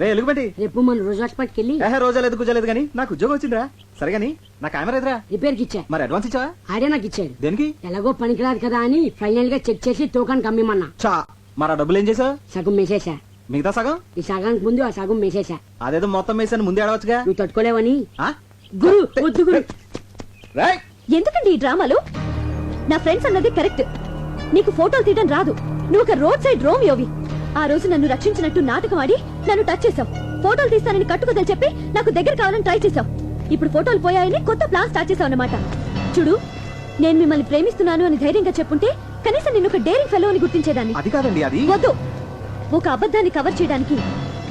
రే ఎలుగుబంటి రేపు మన రోజు హాస్పిటల్కి వెళ్ళి. ఏహే రోజా లేదు కుజలేదు కానీ నాకు ఉద్యోగం వచ్చిందిరా. సరే కానీ నా కెమెరా ఎదురా. రిపేర్కి ఇచ్చా. మరి అడ్వాన్స్ ఇచ్చావా? ఆడే నాకు ఇచ్చాడు. దేనికి? ఎలాగో పనికిరాదు కదా అని ఫైనల్గా చెక్ చేసి తూకానికి అమ్మిమన్నా చా మరి ఆ డబ్బులు ఏం చేసావు? సగం మేసేసా మిగతా సగం? ఈ సగానికి ముందు ఆ సగం మేసేసా అదేదో మొత్తం వేసాను ముందే ఆడవచ్చుగా. నువ్వు తట్టుకోలేవని? ఆ? గురు వద్దు గురు. రేయ్! ఎందుకండి ఈ డ్రామాలు? నా ఫ్రెండ్స్ అన్నది కరెక్ట్. నీకు ఫోటోలు తీయడం రాదు. నువ్వు ఒక రోడ్ సైడ్ రోమియోవి. ఆ రోజు నన్ను రక్షించినట్టు నాటకం ఆడి నన్ను టచ్ చేసావు ఫోటోలు తీస్తానని కట్టుకదని చెప్పి నాకు దగ్గర కావాలని ట్రై చేసావు ఇప్పుడు ఫోటోలు పోయాయని కొత్త ప్లాన్ స్టార్ట్ చేసావు అన్నమాట. చూడు నేను మిమ్మల్ని ప్రేమిస్తున్నాను అని ధైర్యంగా చెప్పుంటే కనీసం నిన్ను ఒక డేరింగ్ ఫెలో అని గుర్తించేదాన్ని. అది కాదండి అది వద్దు. ఒక అబద్ధాన్ని కవర్ చేయడానికి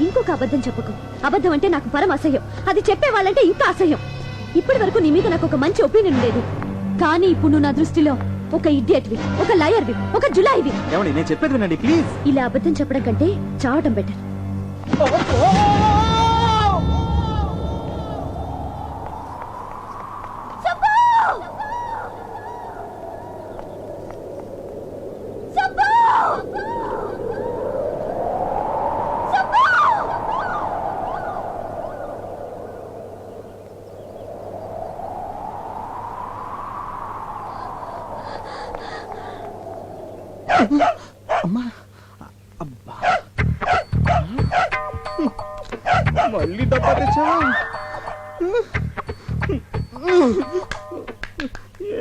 ఇంకొక అబద్ధం చెప్పకు. అబద్ధం అంటే నాకు పరమ అసహ్యం. అది చెప్పే వాళ్ళంటే ఇంకా అసహ్యం. ఇప్పటి వరకు నీ మీద నాకు ఒక మంచి ఒపీనియన్ ఉండేది కానీ ఇప్పుడు నువ్వు నా దృష్టిలో ఒక ఇడియట్వి ఒక లయర్వి ఒక జులాయివి ఏమండి నేను చెప్పేది వినండి ప్లీజ్ ఇలా అబద్ధం చెప్పడం కంటే చావటం బెటర్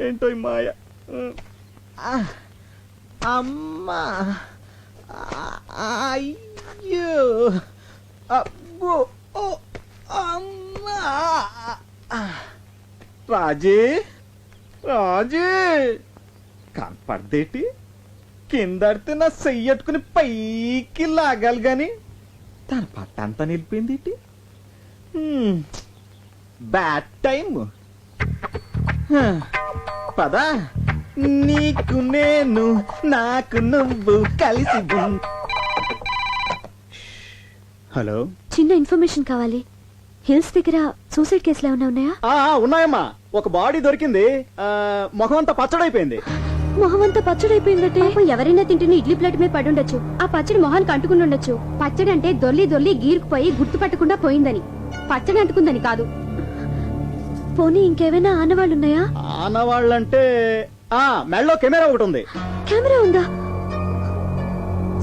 ఏంటో ఈ మాయ? అమ్మా. అయ్యో. అబ్బో. ఓ అమ్మా. రాజీ రాజీ. కనపడదేటి? కిందడితే నా చెయ్యట్టుకుని పైకి లాగాలి గాని తన పట్టంతా నిలిపింది. బ్యాడ్ టైం హ. పద. నీకు నేను నాకు నువ్వు కలిసి హలో. చిన్న ఇన్ఫర్మేషన్ కావాలి. హిల్స్ దగ్గర సూసైడ్ కేసులు ఏమైనా ఉన్నాయా? ఆ ఉన్నాయమ్మా. ఒక బాడీ దొరికింది. ఆ, ముఖం అంతా పచ్చడైపోయింది. మొహం అంతా పచ్చడైపోయిందటే ఎవరైనా తింటున్న ఇడ్లీ ప్లేట్ మీద పడి ఉండొచ్చు. ఆ పచ్చడి మొహానికి అంటుకుని ఉండొచ్చు. పచ్చడి అంటే దొర్లి దొర్లి గీరుకుపోయి గుర్తుపట్టకుండా పోయిందని. పచ్చడి అంటుకుందని కాదు. పోనీ ఇంకేమైనా ఆనవాళ్ళు ఉన్నాయా ఆనవాళ్ళంటే ఆ మెళ్ళో కెమెరా ఒకటి ఉంది. కెమెరా ఉందా?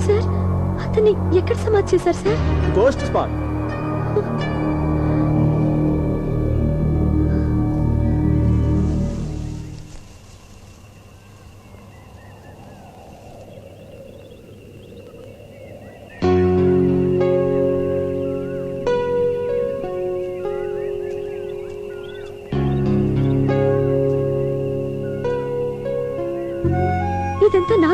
సార్ అతన్ని ఎక్కడ సమాధి చేశారు సార్? Ghost spot.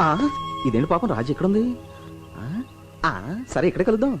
ఆ? ఇదేంటి పాపం? రాజు ఎక్కడుంది? ఆ, ఆ, సరే ఇక్కడే కలుద్దాం.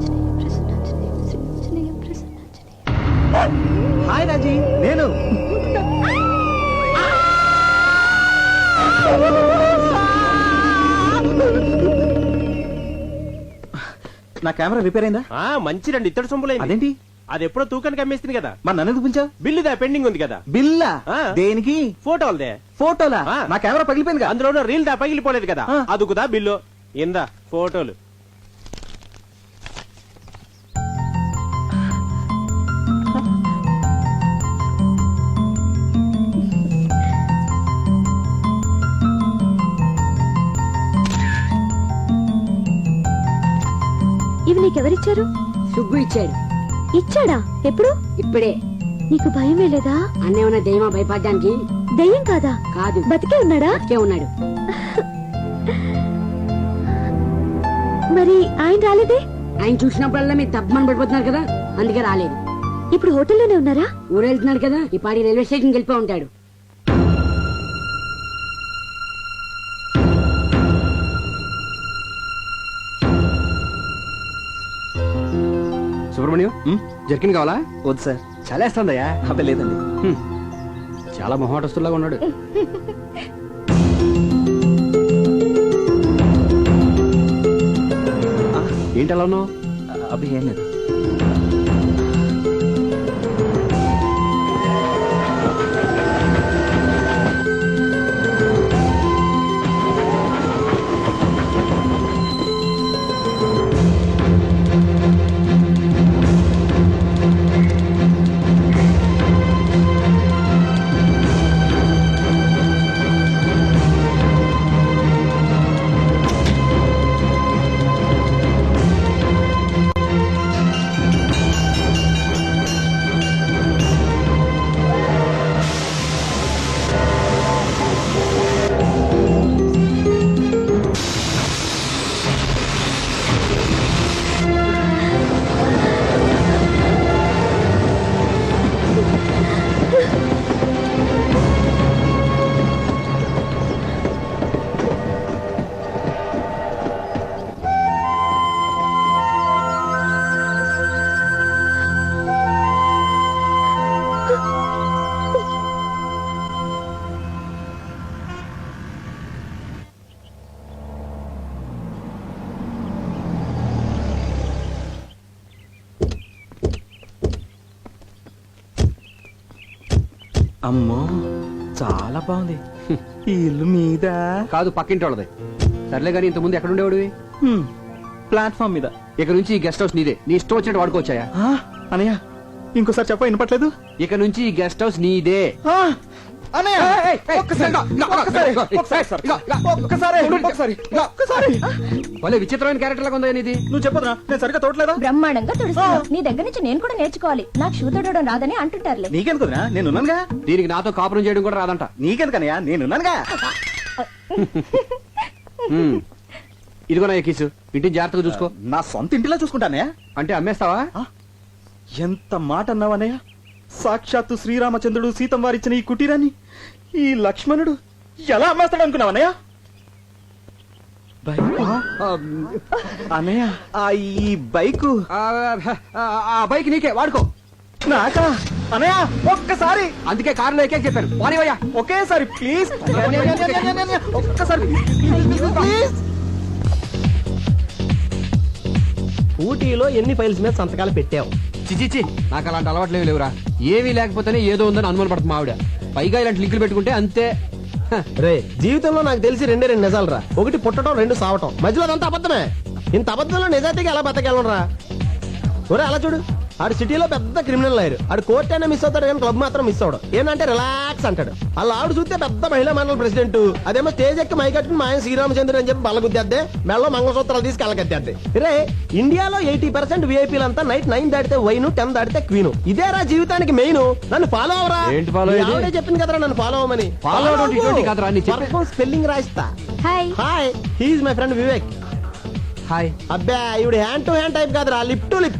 హాయ్ రాజీ నేను. నా కెమెరా రిపేర్ అయిందా? ఆ మంచి రెండు ఇత్తడి సొంపులైంది. అదేంటి? అది ఎప్పుడో తూకానికి అమ్మేస్తుంది కదా. మరి నన్ను ఎందుకు పిలిచావు? బిల్లుదా పెండింగ్ ఉంది కదా. బిల్లా? ఆ. దేనికి? ఫోటోలదే. ఫోటోలా? ఆ. నా కెమెరా పగిలిపోయింది కదా. అందులో రీల్ దా పగిలిపోలేదు కదా. ఆ. అదుకుదా బిల్లు. ఇందా ఫోటోలు. నీకెవరిచ్చారు? సుగ్గు ఇచ్చాడు. ఇచ్చాడా? ఎప్పుడు? ఇప్పుడే. నీకు భయం వేలేదా అన్నేమన్నా దయ్యమా భయపడడానికి? దెయ్యం కాదా? కాదు. బతికే ఉన్నాడా? బతికే ఉన్నాడు. మరి ఆయన రాలేదే? ఆయన చూసినప్పుడల్లా మీరు తప్పమని పడిపోతున్నారు కదా? అందుకే రాలేదు. ఇప్పుడు హోటల్లోనే ఉన్నారా? ఊరెళ్తున్నాడు కదా? ఈ పాడి రైల్వే స్టేషన్కి వెళ్ళిపో ఉంటాడు. సుబ్రహ్మణ్యం జర్కిన్ కావాలా? వద్దు సార్. చలేస్తుందయ్యా అబ్బే లేదండి. హ్మ్. చాలా మొహమాటస్తులాగా ఉన్నాడు. ఏంటి అలా ఉన్నావు? అబ్బే ఏం లేదు. అమ్మో చాలా బాగుంది. ఈ ఇల్లు మీద? కాదు పక్కింటి వాళ్ళది సర్లే కానీ ఇంతకుముందు ఎక్కడ ఉండేవాడివి? ప్లాట్ఫామ్ మీద. ఇక నుంచి ఈ గెస్ట్ హౌస్ నీదే. నీ ఇష్టం వచ్చినట్టు వాడుకోవచ్చాయా? ఆ, అనయ్య ఇంకోసారి చెప్ప వినపట్లేదు ఇక నుంచి ఈ గెస్ట్ హౌస్ నీదే. ఆ, అనయ్య ఒక్కసారి. ఒక్కసారి ఒక్కసారి ఒక్కసారి. ఒక్కసారి ఒక్కసారి. భలే విచిత్రమైన క్యారెక్టర్ లాగా ఉందా నీది. నువ్వు చెప్పదురా నేను సరిగ్గా తోటలేదా బ్రహ్మాండంగా తుడుస్తున్నావు. నీ దగ్గర నుంచి నేను కూడా నేర్చుకోవాలి. నాకు షూ తొడవడం రాదని అంటుంటారులే. నీకెందుకురా? నేనున్నానుగా? దీనికి నాతో కాపురం చేయడం కూడా రాదంట. నీకెందుకనయ్యా? నేనున్నానుగా? హ్మ్. ఇదిగో నా ఎక్కిసు ఇంటిని జాగ్రత్తగా చూసుకో. నా సొంత ఇంటిలో చూసుకుంటానయ్యా. అంటే అమ్మేస్తావా? ఆ? ఎంత మాట అన్నావనయ్య? సాక్షాత్తు శ్రీరామచంద్రుడు సీతం వారిచ్చిన ఈ కుటీరాన్ని ఈ లక్ష్మణుడు ఎలా అమ్మేస్తాడు అనయ్య ఆ ఈ బైకు. ఆ, బైక్ నీకే వాడుకో. నాకా అనయ్య ఒక్కసారి. అందుకే కారులో ఎక్కే చెప్పాను పోనీవయ్యా ఒకేసారి ప్లీజ్. ఒక్కసారి ప్లీజ్. ఊటీలో ఎన్ని ఫైల్స్ మీద సంతకాలు పెట్టావు? చిచిచి నాకు అలాంటి అలవాట్లేవి లేవురా. ఏమీ లేకపోతేనే ఏదో ఉందని అనుమాన పడుతుంది ఆవిడ. పైగా ఇలాంటి లింకులు పెట్టుకుంటే అంతే. రే జీవితంలో నాకు తెలిసి రెండే రెండు నిజాలు రా ఒకటి పుట్టడం రెండు సావటం. మధ్యలో అదంతా అబద్ధమే. ఇంత అబద్ధంలో నిజాయితీగా ఎలా బతకెళ్ళరా ఒరే అలా చూడు. ఆడు సిటీలో పెద్ద క్రిమినల్ అయ్యారు ఆడు కోర్ట్ అయినా మిస్ అవుతాడు కానీ క్లబ్ మాత్రం మిస్ అవడు. ఏంటంటే రిలాక్స్ అంటాడు. అలా ఆవిడ చూస్తే పెద్ద మహిళా మండలి ప్రెసిడెంట్ అదేమో స్టేజ్ ఎక్కి మా ఆయన శ్రీరామచంద్ర అని చెప్పి బలగుద్దేద్దే మెళ్ళలో మంగళసూత్రాలు తీసి కలగద్దేద్దే రే ఇండియాలో ఎయిటీ పర్సెంట్ అంతా నైట్ నైన్ దాటితే వైన్ టెన్ దాటితే క్వీన్ ఇదేరా జీవితానికి మెయిన్ నన్ను ఫాలో అవరా? ఏంటి follow మీ అయ్యేది? ఆవిడే చెప్పింది కదరా నన్ను ఫాలో అవ్వమని. Follow అవడం ఇటువంటి కాదురా, నీ చెప్పే- spelling రాయిస్తా. Hi hi he's my friend Vivek hi అబ్బా ఇవిడు హ్యాండ్ టు హ్యాండ్ టైప్ కాదురా లిప్ టు లిప్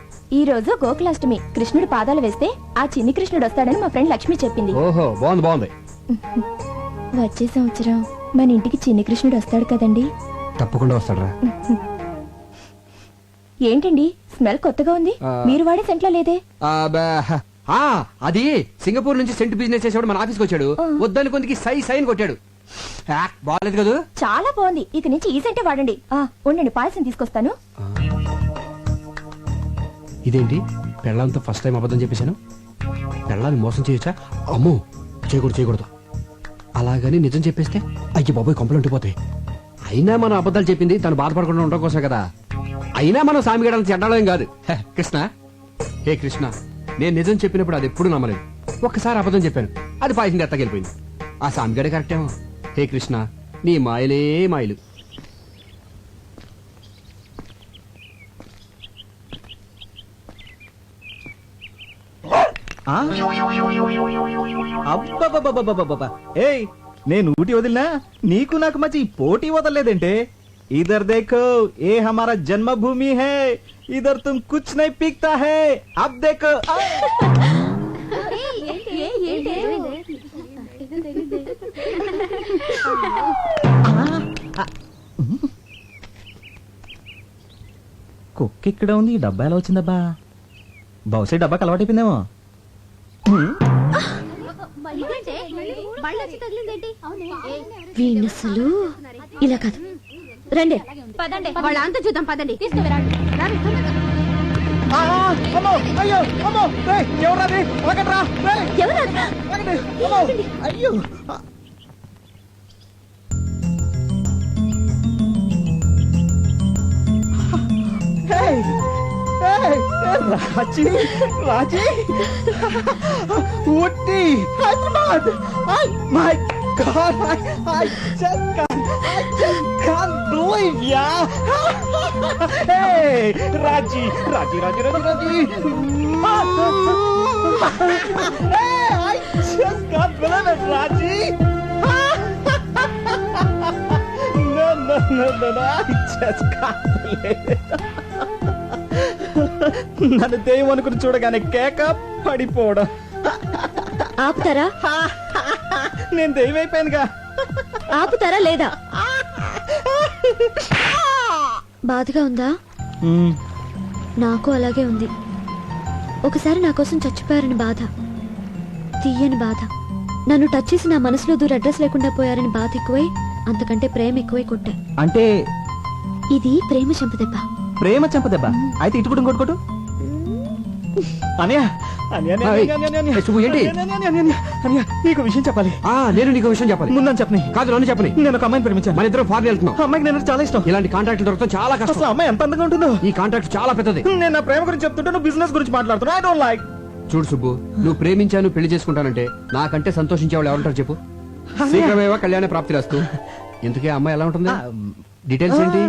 ఈ రోజు గోకులాష్టమి. కృష్ణుడు పాదాలు వేస్తే ఆ చిన్ని కృష్ణుడు వస్తాడని మా ఫ్రెండ్ లక్ష్మి చెప్పింది. ఓహో బాగుంది బాగుంది. వచ్చే సంవత్సరం మన ఇంటికి చిన్ని కృష్ణుడు వస్తాడు కదండి. తప్పకుండా వస్తాడరా. ఏంటండి? స్మెల్ కొత్తగా ఉంది. మీరు వాడే సెంట్లో లేదే. అది సింగపూర్ నుంచి సెంట్ బిజినెస్ చేసేవాడు మన ఆఫీస్కి వచ్చాడు. వద్దని కొందికి సై సైన్ కొట్టాడు. బాగాలేదు కదా. చాలా బాగుంది. ఇక నుంచి ఈ సెంటే వాడండి. ఆ ఉండండి పాయసం తీసుకొస్తాను. ఇదేంటి? పెళ్ళంతా ఫస్ట్ టైం అబద్ధం చెప్పేశాను? పెళ్ళాన్ని మోసం చేయొచ్చా? అమ్మో! చేయకూడదు చేయకూడదు. అలాగని నిజం చెప్పేస్తే అయ్యి బాబోయ్ కంప్లైంట్ ఉండిపోతాయి అయినా మనం అబద్ధాలు చెప్పింది తను బాధపడకుండా ఉండడం కోసం కదా. అయినా మనం సామిగడాలను చెడ్డాలేం కాదు. హే, కృష్ణ. హే కృష్ణ నేను నిజం చెప్పినప్పుడు అది ఎప్పుడు నమ్మలేదు. ఒక్కసారి అబద్ధం చెప్పాను. అది పాయసం ఎత్తగెళ్ళిపోయింది ఆ సామిగడే కరెక్టేమో. హే కృష్ణ నీ మాయలే మాయలు. ఏయ్ నేను ఊటి వదిలినా? నీకు నాకు మధ్య ఈ పోటీ వదలలేదంటే? ఇదర్ దేఖో ఏ హమారా జన్మభూమి హే? ఇదర్ తుమ్ కుచ్ నై పీక్తా హే? అబ్ దేఖో కుక్క ఇక్కడ ఉంది డబ్బా ఎలా వచ్చిందబ్బా? బహుశా డబ్బా కలవాటైపోయిందేమో. వీణసలు? ఇలా కాదు. రండి. వాళ్ళంతా చూద్దాం పదండి. అమ్మో రేయ్, ఎవరది ఆగండ్రా, రేయ్, ఎవరు అయ్యో Raji Raji Ooty Hyderabad I my God I I just can't I just can't believe yeah hey Raji Raji Raji Raji Raji hey, I just can't believe it, Raji. no, no, no, no, no, I just can't believe it. నన్ను దెయ్యం అనుకుని చూడగానే కేక పడిపోవడం. ఆపుతారా? నేను దెయ్యం అయిపోయానుగా ఆపుతారా లేదా? బాధగా ఉందా? నాకు అలాగే ఉంది. ఒకసారి నా కోసం చచ్చిపోయారని బాధ. తీయని బాధ. నన్ను టచ్ చేసి నా మనసులో దూర అడ్రస్ లేకుండా పోయారని బాధ ఎక్కువై అంతకంటే ప్రేమ ఎక్కువై కొట్టా. అంటే ఇది ప్రేమ చంపదెబ్బ. ప్రేమ చంపదెబ్బ అయితే ఇటుకుడు ఇంకోటి అనయా. నీకు విషయం చెప్పాలి. ఆ నేను నీకు విషయం చెప్పాలి. ముందని చెప్పని. కాదు నన్ను చెప్పని. నేను ఒక అమ్మాయిని ప్రేమించాను. మన ఇద్దరం ఫారెన్ వెళ్తున్నాం. ఆ అమ్మాయికి నేను చాలా ఇష్టం. ఇలాంటి కాంట్రాక్ట్లు దొరకడం చాలా కష్టం. అమ్మాయి ఎంత అందంగా ఉంటుందో. ఈ కాంట్రాక్ట్ చాలా పెద్దది. నేను నా ప్రేమ గురించి చెప్తుంటే నువ్వు బిజినెస్ గురించి మాట్లాడుతున్నా ఐ డోంట్ లైక్ చూడు సుబ్బు నువ్వు ప్రేమించాను పెళ్ళి చేసుకుంటానంటే నాకంటే సంతోషించే వాళ్ళు ఎవరుంటారు చెప్పు. శీఘ్రమేవా కళ్యాణ ప్రాప్తి రాస్తూ. ఇంతకీ అమ్మాయి ఎలా ఉంటుంది? డీటెయిల్స్ ఏంటి?